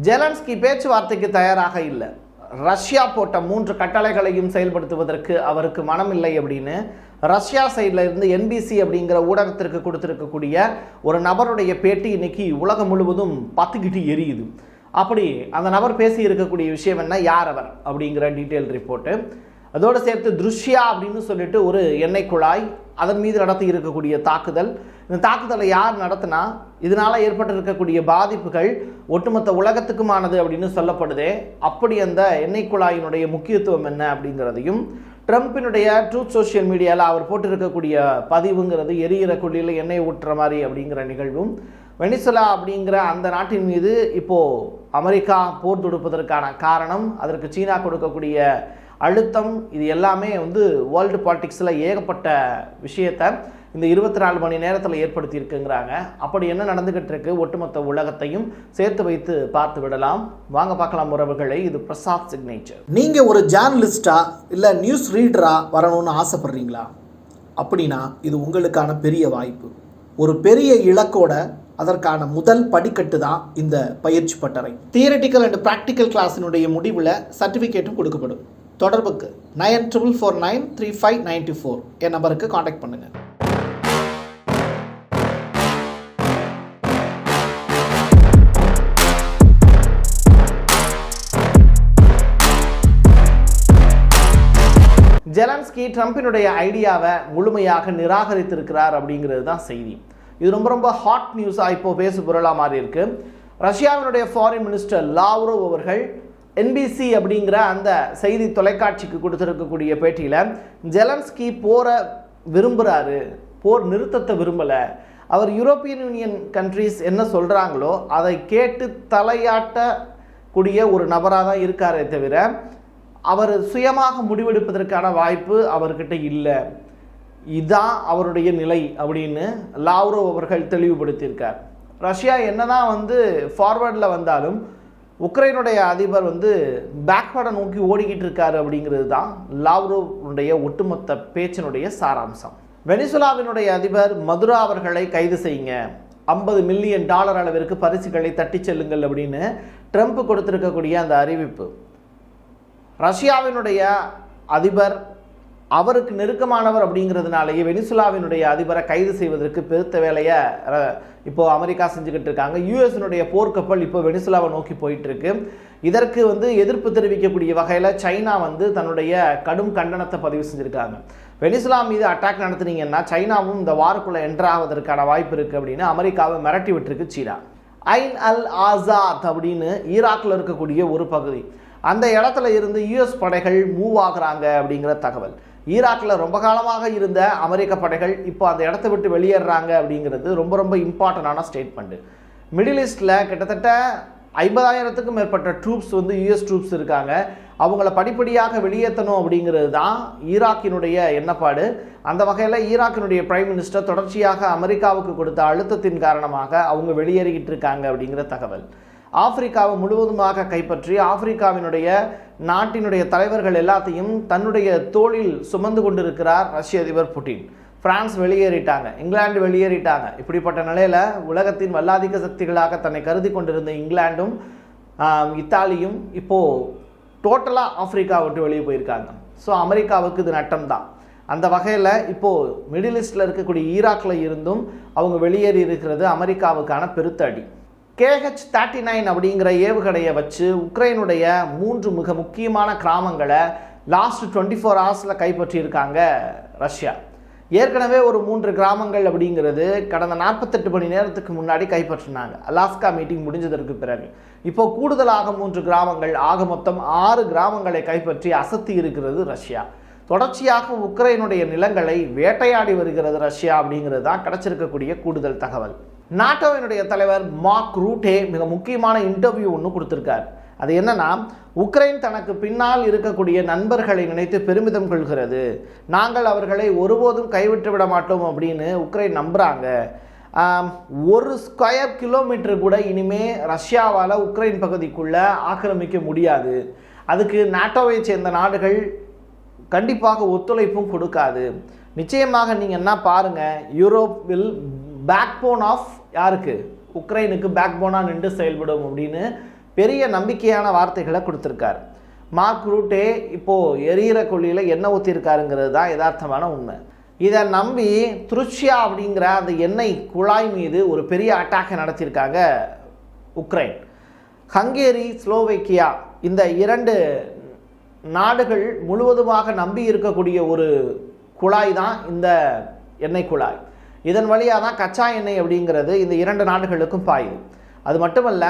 Zelensky பேச்சுவார்த்தைக்கு தயாராக இல்லை. ரஷ்யா போட்ட மூன்று கட்டளைகளையும் செயல்படுத்துவதற்கு அவருக்கு மனம் இல்லை அப்படின்னு ரஷ்யா சைடில் இருந்து என்பிசி அப்படிங்கிற ஊடகத்திற்கு கொடுத்துருக்கக்கூடிய ஒரு நபருடைய பேட்டி இன்னைக்கு உலகம் முழுவதும் பத்துக்கிட்டு எரியுது. அப்படி அந்த நபர் பேசி இருக்கக்கூடிய விஷயம் என்ன? யார் அவர்? அப்படிங்கிற டீட்டெயில் ரிப்போர்ட்டு அதோடு சேர்த்து துருஷ்யா அப்படின்னு சொல்லிட்டு ஒரு எண்ணெய் குழாய் அதன் மீது நடத்தி இருக்கக்கூடிய தாக்குதல். இந்த தாக்குதலை யார் நடத்தினா இதனால் ஏற்பட்டிருக்கக்கூடிய பாதிப்புகள் ஒட்டுமொத்த உலகத்துக்குமானது அப்படின்னு சொல்லப்படுதே. அப்படி அந்த எண்ணெய் குழாயினுடைய முக்கியத்துவம் என்ன அப்படிங்கிறதையும் ட்ரம்ப்பினுடைய ட்ரூத் சோஷியல் மீடியாவில் அவர் போட்டிருக்கக்கூடிய பதிவுங்கிறது எரியிற குழியில் எண்ணெய் ஊற்றுற மாதிரி அப்படிங்கிற நிகழ்வும். வெனிசுலா அப்படிங்கிற அந்த நாட்டின் மீது இப்போது அமெரிக்கா போர் தொடுப்பதற்கான காரணம் அதற்கு சீனா கொடுக்கக்கூடிய அழுத்தம் இது எல்லாமே வந்து வேர்ல்டு பாலிட்டிக்ஸில் ஏகப்பட்ட விஷயத்தை இந்த இருபத்தி நாலு மணி நேரத்தில் ஏற்படுத்தியிருக்குங்கிறாங்க. அப்படி என்ன நடந்துக்கிட்டு இருக்கு ஒட்டுமொத்த உலகத்தையும் சேர்த்து வைத்து பார்த்து விடலாம். வாங்க பார்க்கலாம் உறவுகளை. இது பிரசாத் சிக்னேச்சர் நீங்கள் ஒரு ஜேர்னலிஸ்டா இல்லை நியூஸ் ரீடராக வரணும்னு ஆசைப்பட்றீங்களா? அப்படின்னா இது உங்களுக்கான பெரிய வாய்ப்பு. ஒரு பெரிய இலக்கோட அதற்கான முதல் படிக்கட்டு தான் இந்த பயிற்சி பட்டறை. தியரட்டிக்கல் அண்ட் ப்ராக்டிக்கல் கிளாஸினுடைய முடிவில் சர்டிஃபிகேட்டும் கொடுக்கப்படும். தொடர்புக்கு nine triple four nine three five ninety four என் நம்பருக்கு காண்டாக்ட் பண்ணுங்கள் ஜெலன்ஸ்கி ட்ரம்பினுடைய ஐடியாவை முழுமையாக நிராகரித்திருக்கிறார் அப்படிங்கிறது தான் செய்தி. இது ரொம்ப ரொம்ப ஹாட் நியூஸாக இப்போ பேசு பொருளாக மாறி இருக்கு ரஷ்யாவினுடைய ஃபாரின் மினிஸ்டர் லாவ்ரோவ் அவர்கள் என்பிசி அப்படிங்கிற அந்த செய்தி தொலைக்காட்சிக்கு கொடுத்துருக்கக்கூடிய பேட்டியில் ஜெலன்ஸ்கி போரை விரும்புகிறாரு போர் நிறுத்தத்தை விரும்பலை. அவர் யூரோப்பியன் யூனியன் கண்ட்ரீஸ் என்ன சொல்கிறாங்களோ அதை கேட்டு தலையாட்டக்கூடிய ஒரு நபராக தான் இருக்காரே தவிர அவர் சுயமாக முடிவெடுப்பதற்கான வாய்ப்பு அவர்கிட்ட இல்லை. இதான் அவருடைய நிலை அப்படின்னு லாவ்ரோ அவர்கள் தெளிவுபடுத்தியிருக்கார். ரஷ்யா என்னதான் வந்து ஃபார்வர்டில் வந்தாலும் உக்ரைனுடைய அதிபர் வந்து பேக்வேர்டை நோக்கி ஓடிக்கிட்டு இருக்காரு அப்படிங்கிறது தான் லாவ்ரோவுடைய ஒட்டுமொத்த பேச்சினுடைய சாராம்சம். வெனிசுலாவினுடைய அதிபர் மதுரா அவர்களை கைது செய்யுங்க. ஐம்பது மில்லியன் டாலர் அளவிற்கு பரிசுகளை தட்டிச் செல்லுங்கள் அப்படின்னு ட்ரம்ப் கொடுத்துருக்கக்கூடிய அந்த அறிவிப்பு. ரஷ்யாவினுடைய அதிபர் அவருக்கு நெருக்கமானவர் அப்படிங்கிறதுனாலேயே வெனிசுலாவினுடைய அதிபரை கைது செய்வதற்கு பெருத்த வேலையை ர- இப்போ அமெரிக்கா செஞ்சுக்கிட்டு இருக்காங்க. யூஎஸ்னுடைய போர்க்கப்பல் இப்போ வெனிசுலாவை நோக்கி போயிட்டுருக்கு. இதற்கு வந்து எதிர்ப்பு தெரிவிக்கக்கூடிய வகையில் சைனா வந்து தன்னுடைய கடும் கண்டனத்தை பதிவு செஞ்சுருக்காங்க. வெனிசுலா மீது அட்டாக் நடத்துனீங்கன்னா சைனாவும் இந்த வாருக்குள்ளே என்ட்ராவதற்கான வாய்ப்பு இருக்குது அப்படின்னு அமெரிக்காவை மிரட்டி விட்டுருக்கு சீனா. ஐன் அல் ஆசாத் அப்படின்னு ஈராக்கில் இருக்கக்கூடிய ஒரு பகுதி. அந்த இடத்துல இருந்து யுஎஸ் படைகள் மூவ் ஆகுறாங்க அப்படிங்கிற தகவல். ஈராக்கில் ரொம்ப காலமாக இருந்த அமெரிக்க படைகள் இப்போ அந்த இடத்த விட்டு வெளியேறாங்க அப்படிங்கிறது ரொம்ப ரொம்ப இம்பார்ட்டண்டான ஸ்டேட்மெண்ட்டு மிடில் ஈஸ்டில் கிட்டத்தட்ட ஐம்பதாயிரத்துக்கும் மேற்பட்ட ட்ரூப்ஸ் வந்து யுஎஸ் ட்ரூப்ஸ் இருக்காங்க. அவங்கள படிப்படியாக வெளியேற்றணும் அப்படிங்கிறது தான் ஈராக்கினுடைய எண்ணப்பாடு. அந்த வகையில் ஈராக்கினுடைய பிரைம் மினிஸ்டர் தொடர்ச்சியாக அமெரிக்காவுக்கு கொடுத்த அழுத்தத்தின் காரணமாக அவங்க வெளியேறிக்கிட்டு இருக்காங்க அப்படிங்கிற தகவல். ஆப்பிரிக்காவை முழுவதுமாக கைப்பற்றி ஆப்பிரிக்காவினுடைய நாட்டினுடைய தலைவர்கள் எல்லாத்தையும் தன்னுடைய தோளில் சுமந்து கொண்டிருக்கிறார் ரஷ்ய அதிபர் புட்டின். பிரான்ஸ் வெளியேறிட்டாங்க. இங்கிலாந்து வெளியேறிட்டாங்க. இப்படிப்பட்ட நிலையில் உலகத்தின் வல்லாதிக்க சக்திகளாக தன்னை கருதி கொண்டிருந்த இங்கிலாந்தும் இத்தாலியும் இப்போது டோட்டலாக ஆப்பிரிக்கா விட்டு வெளியே போயிருக்காங்க. ஸோ அமெரிக்காவுக்கு இது நட்டம் தான் அந்த வகையில் இப்போது மிடில் ஈஸ்டில் இருக்கக்கூடிய ஈராக்கில் இருந்தும் அவங்க வெளியேறி இருக்கிறது அமெரிக்காவுக்கான பெருத்தடி. கேஹெச் தேர்ட்டி நைன் அப்படிங்கிற ஏவுகணையை வச்சு உக்ரைனுடைய மூன்று மிக முக்கியமான கிராமங்களை லாஸ்ட் டுவெண்ட்டி ஃபோர் ஹவர்ஸில் கைப்பற்றியிருக்காங்க ரஷ்யா. ஏற்கனவே ஒரு மூன்று கிராமங்கள் அப்படிங்கிறது கடந்த நாற்பத்தெட்டு மணி நேரத்துக்கு முன்னாடி கைப்பற்றினாங்க. அலாஸ்கா மீட்டிங் முடிஞ்சதற்கு பிறகு. இப்போ கூடுதலாக மூன்று கிராமங்கள் ஆக மொத்தம் ஆறு கிராமங்களை கைப்பற்றி அசத்தி இருக்கிறது ரஷ்யா. தொடர்ச்சியாக உக்ரைனுடைய நிலங்களை வேட்டையாடி வருகிறது ரஷ்யா அப்படிங்கிறது தான் கிடச்சிருக்கக்கூடிய கூடுதல் தகவல். நாட்டோவினுடைய தலைவர் மார்க் ரூட்டே மிக முக்கியமான இன்டர்வியூ ஒன்று கொடுத்துருக்கார். அது என்னன்னா உக்ரைன் தனக்கு பின்னால் இருக்கக்கூடிய நண்பர்களை நினைத்து பெருமிதம் கொள்கிறது. நாங்கள் அவர்களை ஒருபோதும் கைவிட்டு விட மாட்டோம் அப்படின்னு உக்ரைன் நம்புகிறாங்க ஒரு ஸ்கொயர் கிலோமீட்டர் கூட இனிமே ரஷ்யாவால் உக்ரைன் பகுதிக்குள்ளே ஆக்கிரமிக்க முடியாது. அதுக்கு நாட்டோவை சேர்ந்த நாடுகள் கண்டிப்பாக ஒத்துழைப்பும் கொடுக்காது. நிச்சயமாக நீங்கள் என்ன பாருங்கள் Europe will backbone of யாருக்கு? உக்ரைனுக்கு பேக் போனாக நின்று செயல்படும் அப்படின்னு பெரிய நம்பிக்கையான வார்த்தைகளை கொடுத்துருக்காரு. மார்க் ரூட்டே இப்போது எரியிற கொள்ளியில் எண்ணெய் ஊற்றிருக்காருங்கிறது தான் யதார்த்தமான உண்மை. இதை நம்பி துருச்சியா அப்படிங்கிற அந்த எண்ணெய் குழாய் மீது ஒரு பெரிய அட்டாக்கை நடத்தியிருக்காங்க உக்ரைன். ஹங்கேரி ஸ்லோவேக்கியா இந்த இரண்டு நாடுகள் முழுவதுமாக நம்பி இருக்கக்கூடிய ஒரு குழாய் தான் இந்த எண்ணெய் குழாய். இதன் வழியாக தான் கச்சா எண்ணெய் அப்படிங்கிறது இந்த இரண்டு நாடுகளுக்கும் பாயுது அது மட்டுமல்ல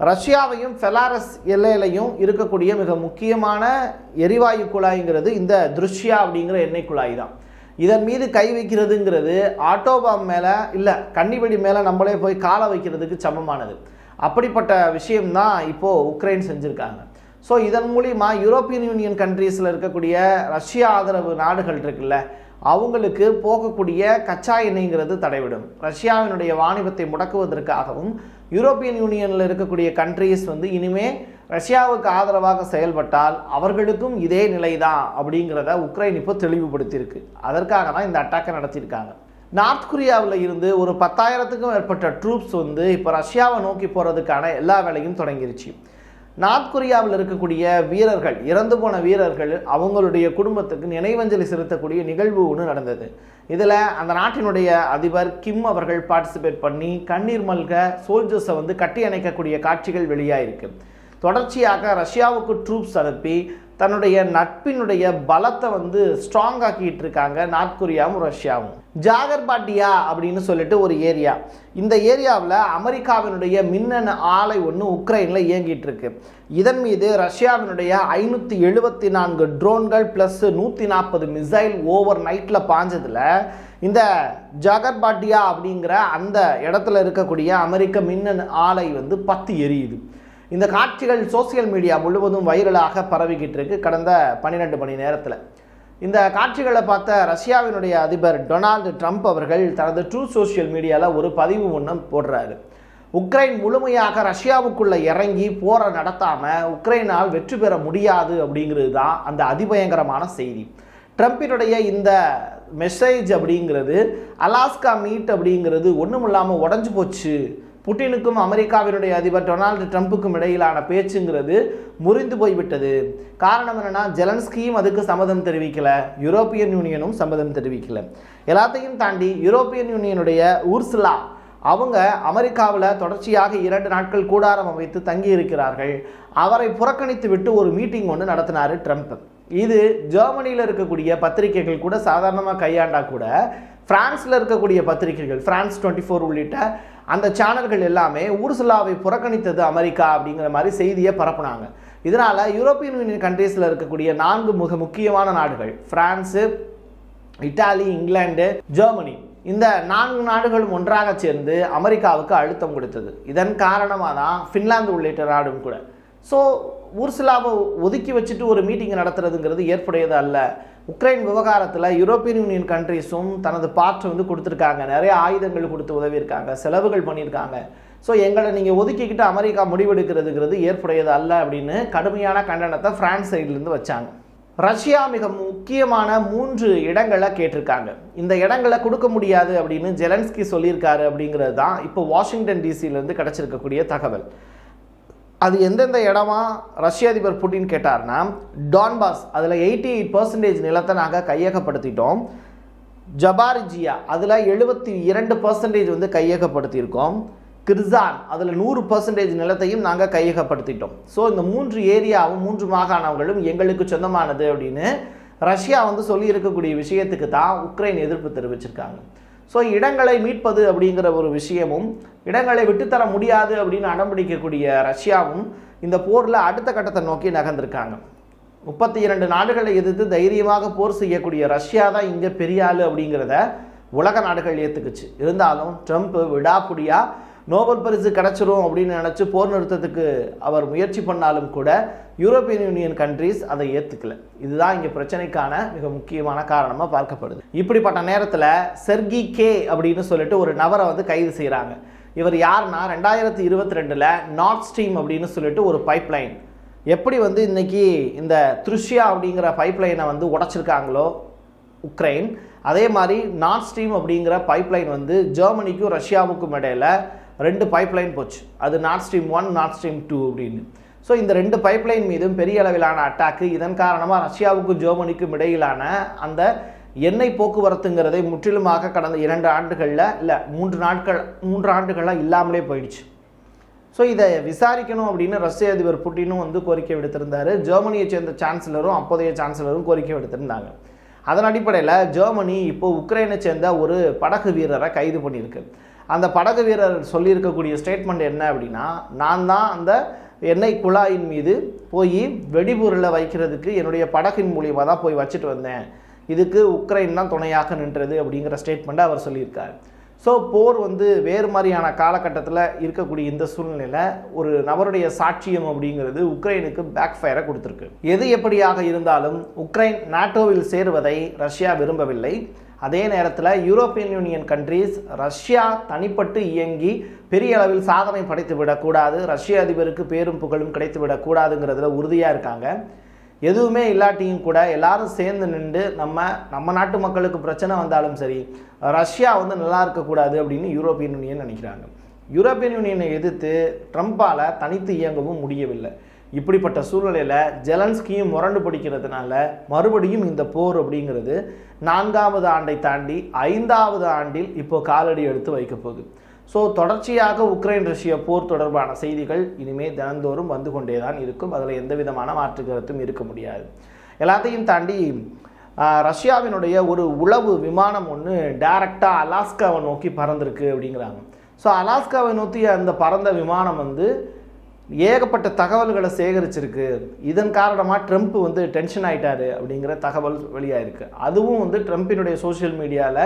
ரஷ்யாவையும் ஃபெலாரஸ் எல்லையிலையும் இருக்கக்கூடிய மிக முக்கியமான எரிவாயு குழாய்ங்கிறது இந்த திருஷ்யா அப்படிங்கிற எண்ணெய் குழாய் தான். இதன் மீது கை வைக்கிறதுங்கிறது ஆட்டோபாம் மேலே இல்லை கன்னிவெடி மேலே நம்மளே போய் காலை வைக்கிறதுக்கு சமமானது. அப்படிப்பட்ட விஷயம்தான் இப்போது உக்ரைன் செஞ்சுருக்காங்க. ஸோ இதன் மூலிமா யூரோப்பியன் யூனியன் கண்ட்ரீஸில் இருக்கக்கூடிய ரஷ்யா ஆதரவு நாடுகள் இருக்குல்ல அவங்களுக்கு போகக்கூடிய கச்சா எண்ணெய்ங்கிறது தடைவிடும். ரஷ்யாவினுடைய வாணிபத்தை முடக்குவதற்காகவும் யூரோப்பியன் யூனியனில் இருக்கக்கூடிய கண்ட்ரீஸ் வந்து இனிமே ரஷ்யாவுக்கு ஆதரவாக செயல்பட்டால் அவர்களுக்கும் இதே நிலை தான் அப்படிங்கிறத உக்ரைன் இப்போ தெளிவுபடுத்தியிருக்கு. அதற்காக தான் இந்த அட்டாக்கை நடத்தியிருக்காங்க. நார்த் கொரியாவில் இருந்து ஒரு பத்தாயிரத்துக்கும் மேற்பட்ட ட்ரூப்ஸ் வந்து இப்போ ரஷ்யாவை நோக்கி போகிறதுக்கான எல்லா வேலையும் தொடங்கிருச்சு. நார்த் கொரியாவில் இருக்கக்கூடிய வீரர்கள் இறந்து போன வீரர்கள் அவங்களுடைய குடும்பத்துக்கு நினைவஞ்சலி செலுத்தக்கூடிய நிகழ்வு ஒன்று நடந்தது. இதில் அந்த நாட்டினுடைய அதிபர் கிம் அவர்கள் பார்ட்டிசிபேட் பண்ணி கண்ணீர் மல்க சோல்ஜர்ஸை வந்து கட்டி அணைக்கக்கூடிய காட்சிகள் வெளியாயிருக்கு. தொடர்ச்சியாக ரஷ்யாவுக்கு ட்ரூப்ஸ் அனுப்பி தன்னுடைய நட்பினுடைய பலத்தை வந்து ஸ்ட்ராங் ஆக்கிட்டு இருக்காங்க நார்த் கொரியாவும் ரஷ்யாவும். ஜாகர்பாட்டியா அப்படின்னு சொல்லிட்டு ஒரு ஏரியா. இந்த ஏரியாவில் அமெரிக்காவினுடைய மின்னணு ஆலை ஒன்று உக்ரைனில் இயங்கிட்டு இருக்கு. இதன் மீது ரஷ்யாவினுடைய ஐநூற்றி எழுபத்தி நான்கு ட்ரோன்கள் ப்ளஸ் நூற்றி நாற்பது மிசைல் ஓவர் நைட்டில் பாஞ்சதில் இந்த ஜாகர்பாட்டியா அப்படிங்கிற அந்த இடத்துல இருக்கக்கூடிய அமெரிக்க மின்னணு ஆலை வந்து பத்து எரியுது. இந்த காட்சிகள் சோசியல் மீடியா முழுவதும் வைரலாக பரவிக்கிட்டு இருக்கு. கடந்த பன்னிரெண்டு மணி நேரத்தில். இந்த காட்சிகளை பார்த்த ரஷ்யாவினுடைய அதிபர் டொனால்டு ட்ரம்ப் அவர்கள் தனது ட்ரூ சோஷியல் மீடியாவில் ஒரு பதிவு ஒன்றும் போடுறாரு. உக்ரைன் முழுமையாக ரஷ்யாவுக்குள்ளே இறங்கி போரை நடத்தாமல் உக்ரைனால் வெற்றி பெற முடியாது அப்படிங்கிறது தான் அந்த அதிபயங்கரமான செய்தி. ட்ரம்பினுடைய இந்த மெசேஜ் அப்படிங்கிறது அலாஸ்கா மீட் அப்படிங்கிறது ஒன்றும் இல்லாமல் உடஞ்சு போச்சு. புட்டினுக்கும் அமெரிக்காவினுடைய அதிபர் டொனால்டு ட்ரம்ப்புக்கும் இடையிலான பேச்சுங்கிறது முறிந்து போய்விட்டது. காரணம் என்னென்னா ஜெலன்ஸ்கியும் அதுக்கு சம்மதம் தெரிவிக்கல. யூரோப்பியன் யூனியனும் சம்மதம் தெரிவிக்கல. எல்லாத்தையும் தாண்டி யூரோப்பியன் யூனியனுடைய ஊர்ஸ்லா அவங்க அமெரிக்காவில் தொடர்ச்சியாக இரண்டு நாட்கள் கூடாரம் அமைத்து தங்கி இருக்கிறார்கள் அவரை புறக்கணித்து விட்டு ஒரு மீட்டிங் ஒன்று நடத்தினார் ட்ரம்ப். இது ஜெர்மனியில் இருக்கக்கூடிய பத்திரிகைகள் கூட சாதாரணமாக கையாண்டா கூட பிரான்ஸில் இருக்கக்கூடிய பத்திரிகைகள் ஃப்ரான்ஸ் டுவெண்ட்டி ஃபோர் உள்ளிட்ட அந்த சேனல்கள் எல்லாமே ஊர்சுலாவை புறக்கணித்தது அமெரிக்கா அப்படிங்கிற மாதிரி செய்தியை பரப்புனாங்க. இதனால் யூரோப்பியன் யூனியன் கண்ட்ரீஸில் இருக்கக்கூடிய நான்கு மிக முக்கியமான நாடுகள் பிரான்ஸு இட்டாலி இங்கிலாந்து ஜெர்மனி. இந்த நான்கு நாடுகளும் ஒன்றாக சேர்ந்து அமெரிக்காவுக்கு அழுத்தம் கொடுத்தது. இதன் காரணமாக தான் ஃபின்லாந்து உள்ளிட்ட நாடும் கூட. ஸோ ஊர்சுலாவை ஒதுக்கி வச்சுட்டு ஒரு மீட்டிங் நடத்துறதுங்கிறது ஏற்புடையது அல்ல உக்ரைன் விவகாரத்தில் யூரோப்பியன் யூனியன் கண்ட்ரீஸும் தனது பார்ட் வந்து கொடுத்துருக்காங்க. நிறைய ஆயுதங்கள் கொடுத்து உதவியிருக்காங்க. செலவுகள் பண்ணியிருக்காங்க. ஸோ எங்களை நீங்கள் ஒதுக்கிக்கிட்டு அமெரிக்கா முடிவெடுக்கிறதுங்கிறது ஏற்புடையது அல்ல அப்படின்னு கடுமையான கண்டனத்தை ஃப்ரான்ஸ் சைட்லேருந்து வச்சாங்க. ரஷ்யா மிக முக்கியமான மூன்று இடங்களை கேட்டிருக்காங்க. இந்த இடங்களை கொடுக்க முடியாது அப்படின்னு ஜெலன்ஸ்கி சொல்லியிருக்காரு அப்படிங்கிறது தான் இப்போ வாஷிங்டன் டிசியிலேருந்து கிடச்சிருக்கக்கூடிய தகவல். அது எந்தெந்த இடமா ரஷ்ய அதிபர் புட்டின் கேட்டார்னா டான்பாஸ் அதில் எயிட்டி எயிட் பர்சன்டேஜ் நிலத்தை நாங்கள் கையகப்படுத்திட்டோம். ஜபாரிஜியா அதில் எழுபத்தி இரண்டு பர்சன்டேஜ் வந்து கையகப்படுத்தியிருக்கோம். கிர்சான் அதில் நூறு பர்சன்டேஜ் நிலத்தையும் நாங்கள் கையகப்படுத்திட்டோம். ஸோ இந்த மூன்று ஏரியாவும் மூன்று மாகாணங்களும் எங்களுக்கு சொந்தமானது அப்படின்னு ரஷ்யா வந்து சொல்லியிருக்கக்கூடிய விஷயத்துக்கு தான் உக்ரைன் எதிர்ப்பு தெரிவிச்சிருக்காங்க. ஸோ இடங்களை மீட்பது அப்படிங்கிற ஒரு விஷயமும் இடங்களை விட்டுத்தர முடியாது அப்படின்னு அடம்பிடிக்கக்கூடிய ரஷ்யாவும் இந்த போரில் அடுத்த கட்டத்தை நோக்கி நகர்ந்திருக்காங்க. முப்பத்தி இரண்டு நாடுகளை எதிர்த்து தைரியமாக போர் செய்யக்கூடிய ரஷ்யா தான் இங்கே பெரிய அப்படிங்கிறத உலக நாடுகள் ஏற்றுக்குச்சு இருந்தாலும் ட்ரம்ப் விடாப்புடியாக நோபல் பரிசு கிடச்சிரும் அப்படின்னு நினச்சி போர் நிறுத்தத்துக்கு அவர் முயற்சி பண்ணாலும் கூட யூரோப்பியன் யூனியன் கண்ட்ரீஸ் அதை ஏற்றுக்கல இதுதான் இங்கே பிரச்சனைக்கான மிக முக்கியமான காரணமாக பார்க்கப்படுது. இப்படிப்பட்ட நேரத்தில் செர்கி கே அப்படின்னு சொல்லிட்டு ஒரு நபரை வந்து கைது செய்கிறாங்க இவர் யாருன்னா ரெண்டாயிரத்தி இருபத்தி ரெண்டில் நார்த் ஸ்ட்ரீம் அப்படின்னு சொல்லிட்டு ஒரு பைப்லைன் எப்படி வந்து இன்றைக்கி இந்த த்ருஷ்யா அப்படிங்கிற பைப்லைனை வந்து உடைச்சிருக்காங்களோ உக்ரைன் அதே மாதிரி நார்த் ஸ்ட்ரீம் அப்படிங்கிற பைப்லைன் வந்து ஜெர்மனிக்கும் ரஷ்யாவுக்கும் இடையில ரெண்டு பைப்லைன் போச்சு. அது North Stream one North Stream two அப்படின்னு. ஸோ இந்த ரெண்டு பைப்லைன் மீதும் பெரிய அளவிலான அட்டாக்கு இதன் காரணமாக ரஷ்யாவுக்கும் ஜெர்மனிக்கும் இடையிலான அந்த எண்ணெய் போக்குவரத்துங்கிறதை முற்றிலுமாக கடந்த இரண்டு ஆண்டுகளில் இல்லை மூன்று நாட்கள் மூன்று ஆண்டுகளாக இல்லாமலே போயிடுச்சு. ஸோ இதை விசாரிக்கணும் அப்படின்னு ரஷ்ய அதிபர் புட்டினும் வந்து கோரிக்கை விடுத்திருந்தார். ஜெர்மனியை சேர்ந்த சான்சலரும் அப்போதைய சான்சலரும் கோரிக்கை விடுத்திருந்தாங்க. அதன் அடிப்படையில் ஜெர்மனி இப்போ உக்ரைனை சேர்ந்த ஒரு படகு வீரரை கைது பண்ணியிருக்கு. அந்த படகு வீரர் சொல்லியிருக்கக்கூடிய ஸ்டேட்மெண்ட் என்ன அப்படின்னா நான் தான் அந்த எண்ணெய் குழாயின் மீது போய் வெடிபொருளை வைக்கிறதுக்கு என்னுடைய படகின் மூலியமாக தான் போய் வச்சுட்டு வந்தேன். இதுக்கு உக்ரைன் தான் துணையாக நின்றது அப்படிங்கிற ஸ்டேட்மெண்ட்டை அவர் சொல்லியிருக்கார். ஸோ போர் வந்து வேறு மாதிரியான காலகட்டத்தில் இருக்கக்கூடிய இந்த சூழ்நிலையில் ஒரு நபருடைய சாட்சியம் அப்படிங்கிறது உக்ரைனுக்கு பேக் ஃபயரை கொடுத்துருக்கு. எது எப்படியாக இருந்தாலும் உக்ரைன் நாட்டோவில் சேருவதை ரஷ்யா விரும்பவில்லை. அதே நேரத்தில் யூரோப்பியன் யூனியன் கண்ட்ரீஸ் ரஷ்யா தனிப்பட்டு இயங்கி பெரிய அளவில் சாதனை படைத்து விடக்கூடாது ரஷ்ய அதிபருக்கு பேரும் புகழும் கிடைத்து விடக்கூடாதுங்கிறதுல உறுதியாக இருக்காங்க. எதுவுமே இல்லாட்டியும் கூட எல்லாரும் சேர்ந்து நின்று நம்ம நம்ம நாட்டு மக்களுக்கு பிரச்சனை வந்தாலும் சரி ரஷ்யா வந்து நல்லா இருக்கக்கூடாது அப்படின்னு யூரோப்பியன் யூனியன் நினைக்கிறாங்க. யூரோப்பியன் யூனியனை எதிர்த்து ட்ரம்ப்பால் தனித்து இயங்கவும் முடியவில்லை. இப்படிப்பட்ட சூழ்நிலையில் ஜெலன்ஸ்கியும் முரண்டு பிடிக்கிறதுனால மறுபடியும் இந்த போர் அப்படிங்கிறது நான்காவது ஆண்டை தாண்டி ஐந்தாவது ஆண்டில் இப்போ காலடி எடுத்து வைக்க போகுது. ஸோ தொடர்ச்சியாக உக்ரைன் ரஷ்ய போர் தொடர்பான செய்திகள் இனிமேல் தினந்தோறும் வந்து கொண்டே தான் இருக்கும். அதில் எந்த விதமான மாற்று கருத்தும் இருக்க முடியாது. எல்லாத்தையும் தாண்டி ரஷ்யாவினுடைய ஒரு உளவு விமானம் ஒன்று டைரக்டாக அலாஸ்காவை நோக்கி பறந்திருக்கு அப்படிங்கிறாங்க. ஸோ அலாஸ்காவை நோக்கி அந்த பறந்த விமானம் வந்து ஏகப்பட்ட தகவல்களை சேகரிச்சிருக்கு. இதன் காரணமாக ட்ரம்ப் வந்து டென்ஷன் ஆகிட்டாரு அப்படிங்கிற தகவல் வெளியாயிருக்கு. அதுவும் வந்து ட்ரம்ப்பினுடைய சோஷியல் மீடியாவில்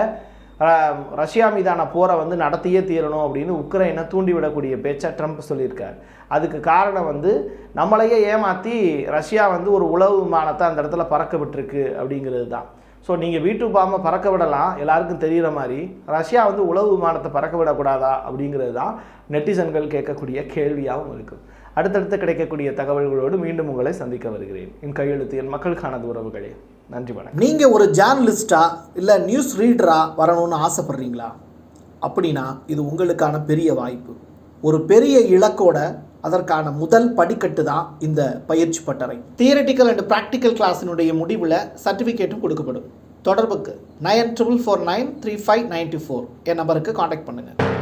ரஷ்யா மீதான போரை வந்து நடத்தியே தீரணும் அப்படின்னு உக்ரைனை தூண்டிவிடக்கூடிய பேச்சை ட்ரம்ப் சொல்லியிருக்கார். அதுக்கு காரணம் வந்து நம்மளையே ஏமாற்றி ரஷ்யா வந்து ஒரு உளவு விமானத்தை அந்த இடத்துல பறக்க விட்டுருக்கு அப்படிங்கிறது தான். ஸோ நீங்கள் வீட்டு பாம்பை பறக்க விடலாம் எல்லாருக்கும் தெரிகிற மாதிரி ரஷ்யா வந்து உளவு விமானத்தை பறக்க விடக்கூடாதா அப்படிங்கிறது தான் நெட்டிசன்கள் கேட்கக்கூடிய கேள்வியாகவும் இருக்கும். அடுத்தடுத்து கிடைக்கக்கூடிய தகவல்களோடு மீண்டும் உங்களை சந்திக்க வருகிறேன். என் கையெழுத்து என் மக்களுக்கானது உறவுகளே. நன்றி வணக்கம். நீங்கள் ஒரு ஜேர்னலிஸ்டா இல்லை நியூஸ் ரீடராக வரணும்னு ஆசைப்பட்றீங்களா? அப்படின்னா இது உங்களுக்கான பெரிய வாய்ப்பு. ஒரு பெரிய இலக்கோட அதற்கான முதல் படிக்கட்டு தான் இந்த பயிற்சி பட்டறை. தியரட்டிக்கல் அண்ட் ப்ராக்டிக்கல் கிளாஸினுடைய முடிவில் சர்டிஃபிகேட்டும் கொடுக்கப்படும். தொடர்புக்கு nine triple four nine three five ninety four என் நம்பருக்கு காண்டாக்ட் பண்ணுங்கள்